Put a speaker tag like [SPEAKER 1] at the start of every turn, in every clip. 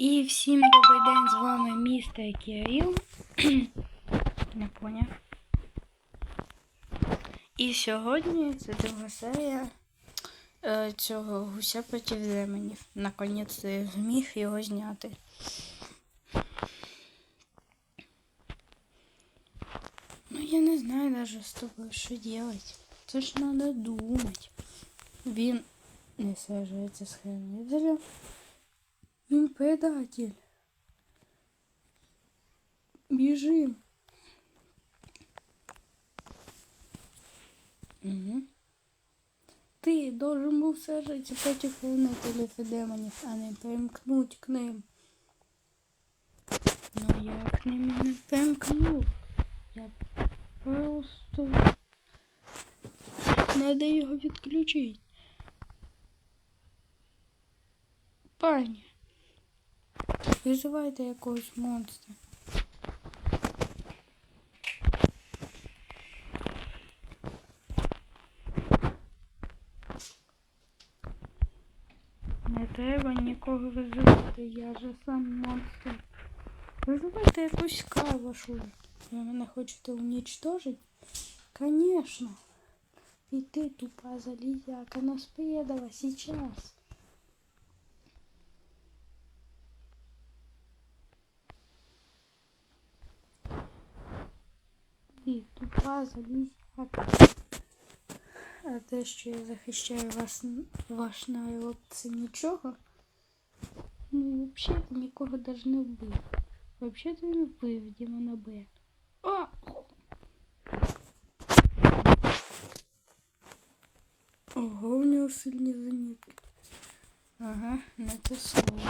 [SPEAKER 1] І всім добрий день, з вами містер Кирил. Не поняв. І сьогодні це друга серія е, цього гуся проти демонів. Наконець я зміг його зняти. Ну я не знаю даже з тобою, що делать. Це ж надо думать. Він не сражається з хранителем. Він предатель. Бежим. Угу. Ты должен был сражаться против хранителей и демонов, а не примкнуть к ним. Но я к ним не примкнув. Я просто... Надо його відключити. Пані. Визивайте якогось монстра. Не треба нікого визивати, я же сам монстр. Визивайте якусь кавашу. Ви мене хочете уничтожить? Конечно. И ты, тупа залезяка, нас предала сейчас. Ти тупа. А те, що я захищаю вас, ваш народ, це нічого. Ну, взагалі нікого даже не вбив. Взагалі то не вбив Дімона Б. А! Ого, у нього сильні занітки. Ага, не те слово.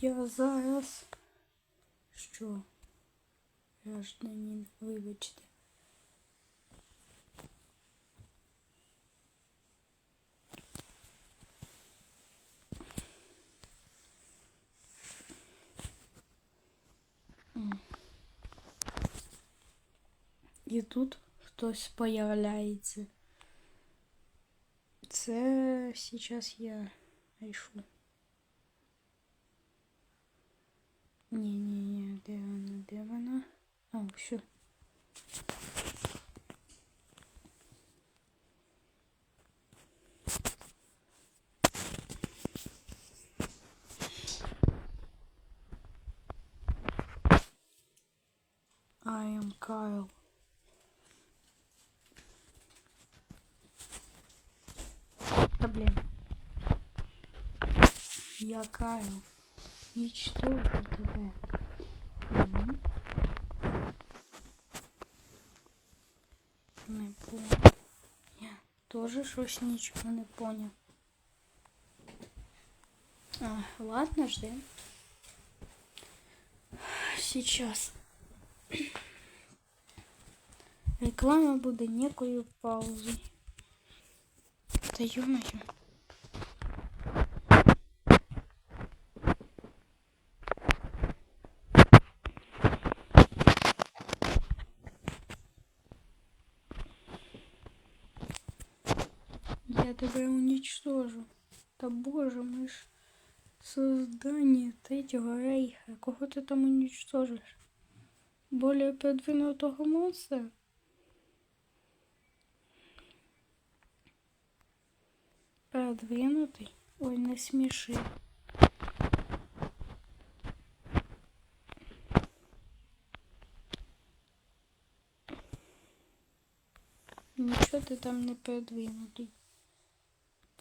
[SPEAKER 1] Я зараз. Що? Гражданин, вибачте. М. І тут хтось появляється. Це зараз я рішу. Ні-ні-ні, де вона, де вона? А, все. I am Kyle. Да блин. Я Кайл. Ничтожу тебе. Мгм. Тоже щось нічого не понял. А, ладно, жди. Сейчас. Реклама буде некою паузою. Та ё-моё. Я уничтожу. Да боже, мы ж создание третьего рейха. Кого ты там уничтожишь? Более продвинутого монстра? Продвинутый? Ой, не смеши. Нічого ти там не продвинутий.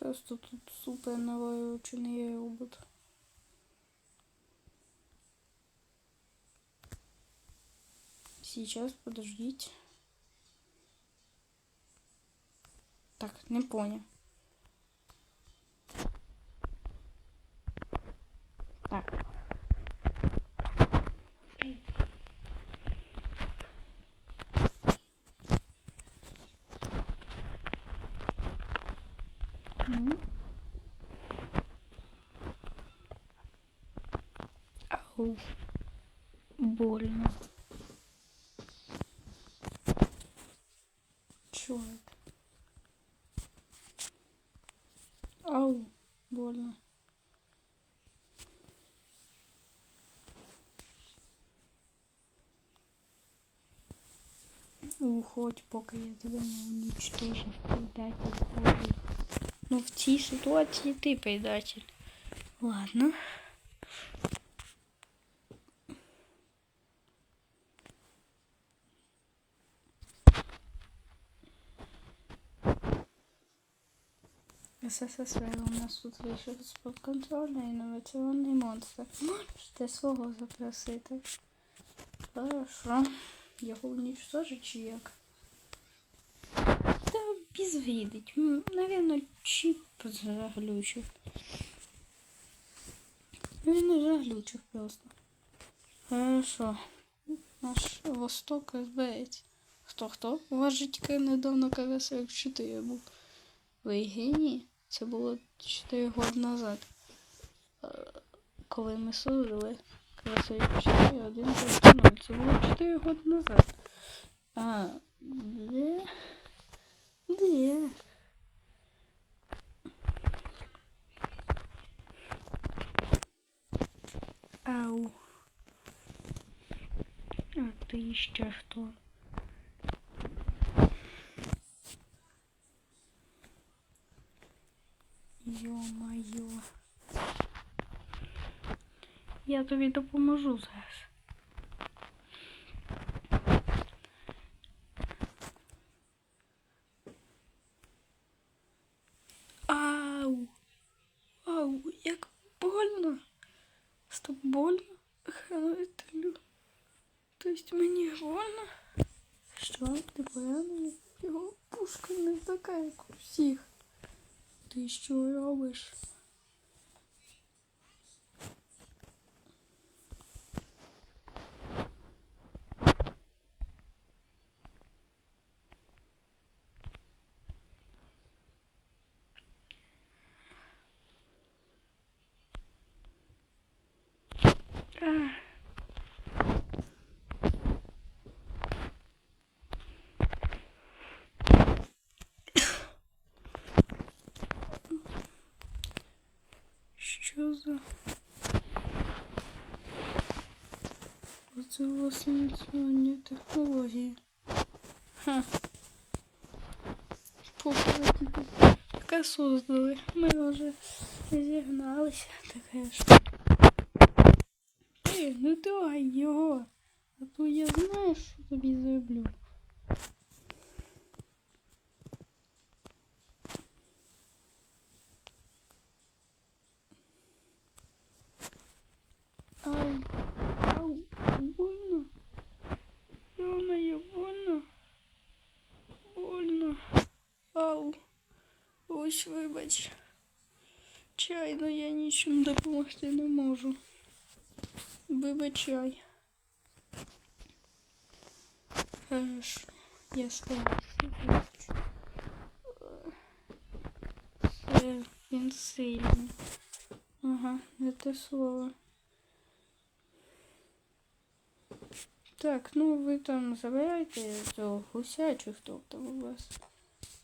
[SPEAKER 1] Просто тут супер наворочений робот. Сейчас, подождите. Так, не понял. Так. М. Ау. Больно. Чё это? Ау, больно. Уходь, поки я тебе не уничтожу. Предатель Божий. Ну в цій ситуації ти предатель. Ладно. СССР у нас тут вийшов контролю інноваційний монстр. Можете свого запросити. Хорошо. Його уничтожить чи як? М, Навірно, чіп заглючив. Він заглючив просто. Хорошо. Наш восток збереться. Хто хто? У вас же тільки недавно КВ-44 був. Ви генії? Це було 4 роки назад. Е, Коли ми служили. КВ-44, 1, 0. Це було 4 роки назад. А, де? Де? Ау. А ти ще хто? Йо-моє. Я тобі допоможу зараз. скоро всіх. Ти що робиш? Ah. За? Оце власне національні технології. Ха. Таке создали. Ми вже зігналися. Таке ж. Не трогай його. А то я знаю, що тобі зроблю. Ай, ау, больно. Ё-моё, больно. Больно. Ау. Ось вибач. Чайно я нічим допомогти не можу. Вибачай. Хорошо. Я стараюся. Він сильний. Ага, не те слово. Так, ну ви там забирайте цього гуся чи хто там у вас.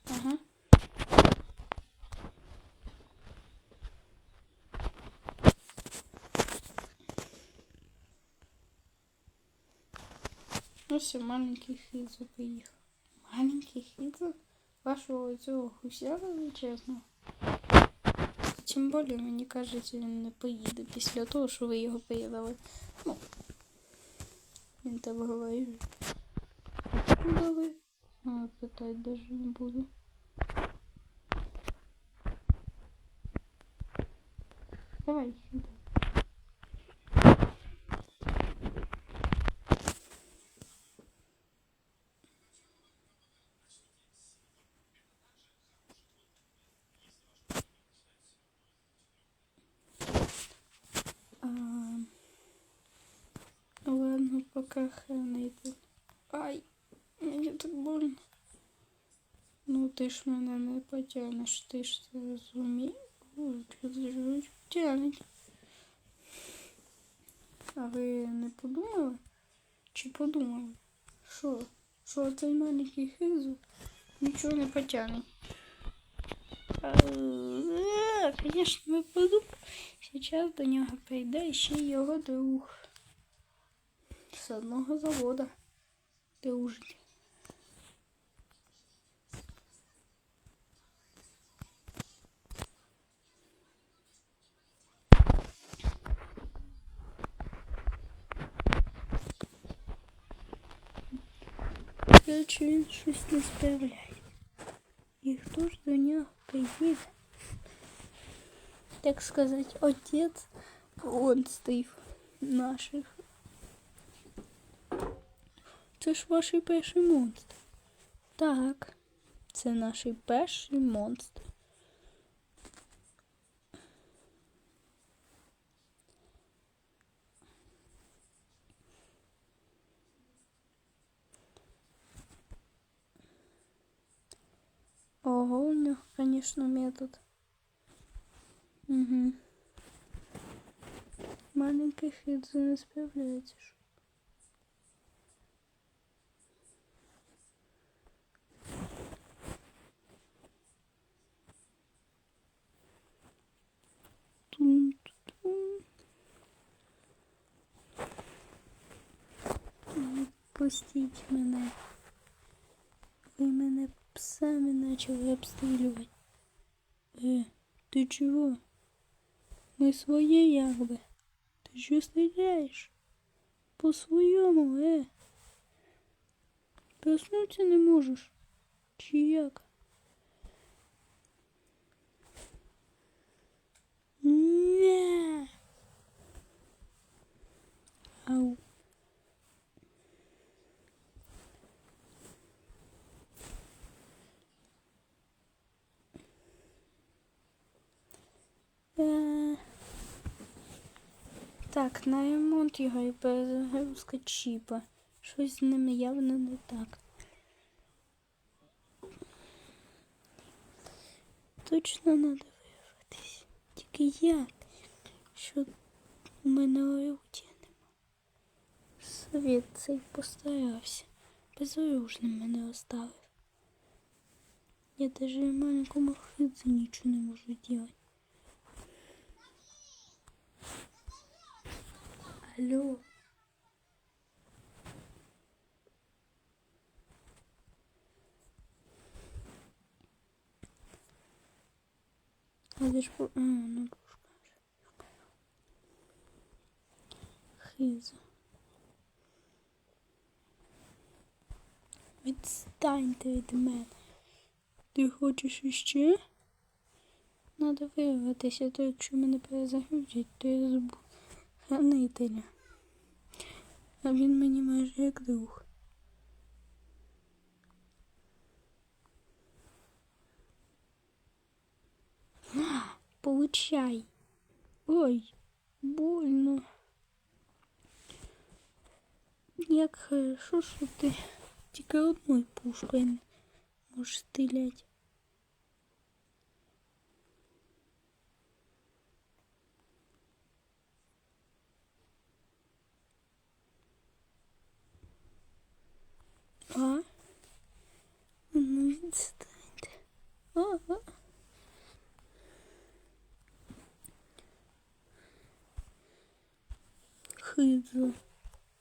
[SPEAKER 1] Ага. Ну все, маленький Хідзо поїхав. Маленький Хідзо? Вашого цього гуся величезного? Тим більше, мені кажеться, він не поїде після того, що ви його поїдали. Ну, він так говорив. Куда ви? А, питать даже не буду. Давай сюда. А, Пока хранитель. Ай, мені так больно. Ну ти ж мене не потягнеш, ти ж це розумієш. Тягнуть. А ви не подумали? Чи подумали? Що? Що цей маленький хизу нічого не потягне? А, звісно, випаду. Зараз до нього прийде ще його друг. З одного завода. Дружить. Короче, він щось не справляє. І хто ж до нього приїде? Так сказать, отец монстрів наших. Це ж ваш перший монстр. Так, це наш перший монстр. Ого, у них, конечно, метод. Угу. Маленький Хидзе не справляється. Ж. Тун-тун. Пустіть мене. Ви мене самі почали обстрілювати. Е, ти чого? Ми своє якби. Ти що стріляєш? По своєму, е. Проснутися не можеш. Чи як? Не. Ау. Е. Так, на ремонт його і перезагрузка чіпа. Щось з ними явно не так. Точно треба виявитись. Тільки як? Що у мене орудія нема. Світ цей постарався. Безоружним мене оставив. Я даже маленькому хидзі нічого не можу делать. Алло. Але ж по... А, ну. Хиза. Відстаньте від мене. Ти хочеш іще? Надо вирватися, то якщо мене перезагрузять, то я забуду хранителя. А він мені майже як друг. Получай. Ой, больно. Як хорошо, що ти тільки одною пушкою не можеш стріляти. Відстаньте. Ага. Хидзо.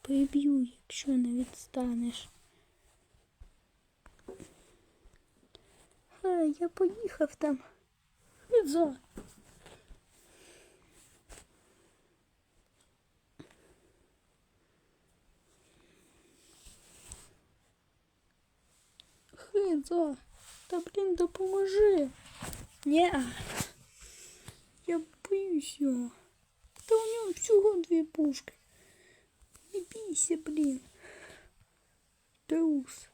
[SPEAKER 1] Приб'ю, якщо не відстанеш. А, я поїхав там. Хидзо. Хидзо. Та блін, допоможи. Ні. Я боюсь його. Та у нього всього дві пушки. Не бійся, блін. Трус.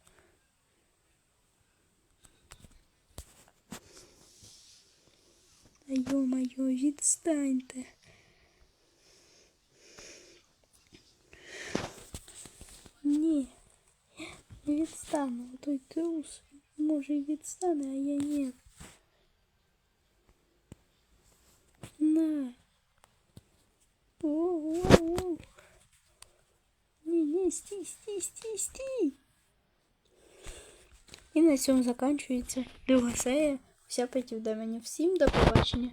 [SPEAKER 1] Та йо-моє, відстаньте. відстану. Той трус може і відстане, а я ні. На. Воу-воу-воу. Не, не, стій, стій, стій, стій. І на цьому закінчується друга серія. Вся проти до мене. Всім до побачення.